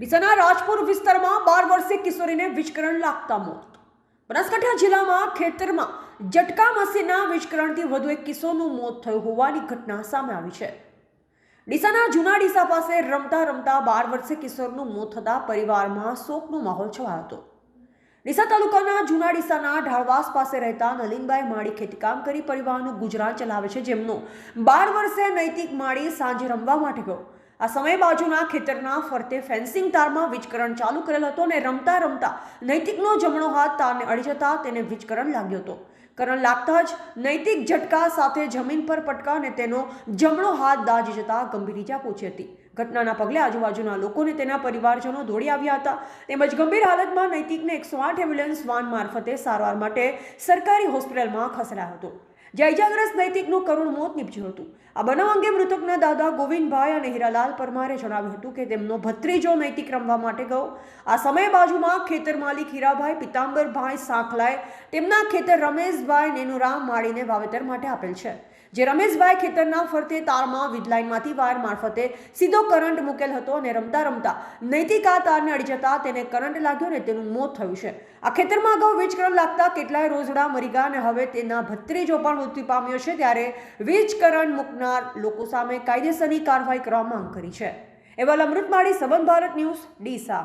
ડીસાના રાજપુર વિસ્તારમાં બાર વર્ષે કિશોરીને વિસ્કરણ લાગતા મોત. બનાસકાંઠા જિલ્લામાં ખેતરમાં જટકા મસીના વીજકરણથી વધુ એક કિશોરનું મોત થયું હોવાની ઘટના સામે આવી છે. ડીસાના જૂના ડીસા પાસે રમતા રમતા બાર વર્ષે કિશોરનું મોત થતાં પરિવારમાં શોકનો માહોલ છવાયો હતો. ડીસા તાલુકાના જૂના ડીસાના ઢાળવાસ પાસે રહેતા નલિનભાઈ માળી ખેતીકામ કરી પરિવારનું ગુજરાન ચલાવે છે. જેમનો બાર વર્ષે નૈતિક માળી સાંજે રમવા માટે ગયો. આ સમય બાજુના ખેતરના ફરતે ફેન્સિંગ તારમાં વીજકરણ ચાલુ કરેલ હતો અને રમતા રમતા નૈતિકનો જમણો હાથ તારને અડી જતા તેને વીજકરણ લાગ્યો હતો. કરંટ લાગતા જ નૈતિક ઝટકા સાથે જમીન પર પટકા અને તેનો જમણો હાથ દાજી જતા ગંભીર ઈજા પહોંચી હતી. ઘટનાના પગલે આજુબાજુના લોકોને તેના પરિવારજનો દોડી આવ્યા હતા. તેમજ ગંભીર હાલતમાં નૈતિકને એકસો આઠ એમ્બ્યુલન્સ વાન મારફતે સારવાર માટે સરકારી હોસ્પિટલમાં ખસેડાયો હતો. જ્યાં ઇજાગ્રસ્ત નૈતિકનું કરુણ મોત નીપજ્યું હતું. આ બનાવ અંગે મૃતકના દાદા ગોવિંદભાઈ અને હીરાલાલ પરમારે જણાવ્યું હતું કે તેમનો ભત્રીજો નૈતિક રમવા માટે ગયો. આ સમયે બાજુમાં ખેતર માલિક હીરાભાઈ, પિતાંબરભાઈ સાંખલાએ તેમના ખેતર રમેશભાઈ નેનુરામ માળીને વાવેતર માટે આપેલ છે. જે રમેશભાઈ ખેતરના ફરતે તારમાં વીજલાઇનમાંથી વાયર મારફતે સીધો કરંટ મૂકેલ હતો અને રમતા રમતા નૈતિક આ તારને અડી જતા તેને કરંટ લાગ્યો અને તેનું મોત થયું છે. આ ખેતરમાં અગાઉ વીજ કરંટ લાગતા કેટલાય રોજડા મરી ગયા અને હવે તેના ભત્રીજો પણ મૃત્યુ પામ્યો છે ત્યારે વીજ કરંટ મૂકનાર લોકો સામે કાયદેસરની કાર્યવાહી કરવા માંગ કરી છે. એવા અમૃતમાળી સંબંધ ભારત ન્યૂઝ, ડીસા.